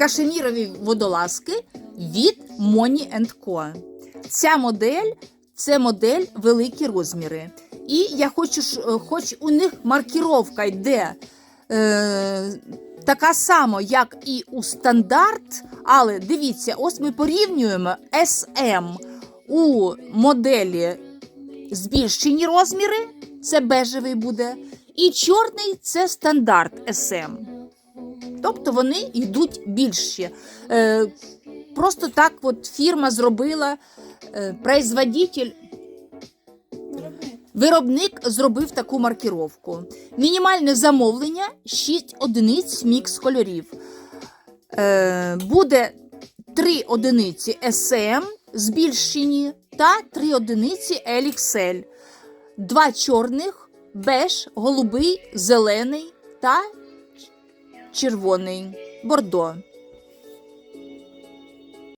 кашемірові водолазки від Money Co. Ця модель це модель великі розміри. І я хочу, е, хоч у них маркіровка йде е, така сама, як і у стандарт, але дивіться, ось ми порівнюємо SM у моделі збільшені розміри, це бежевий буде, і чорний це стандарт SM. Тобто вони йдуть більші. Е, просто так от фірма зробила, е, производитель, виробник зробив таку маркіровку. Мінімальне замовлення 6 одиниць мікс кольорів. Е, буде 3 одиниці SM збільшені та 3 одиниці LXL. Два чорних, беж, голубий, зелений та червоний бордо.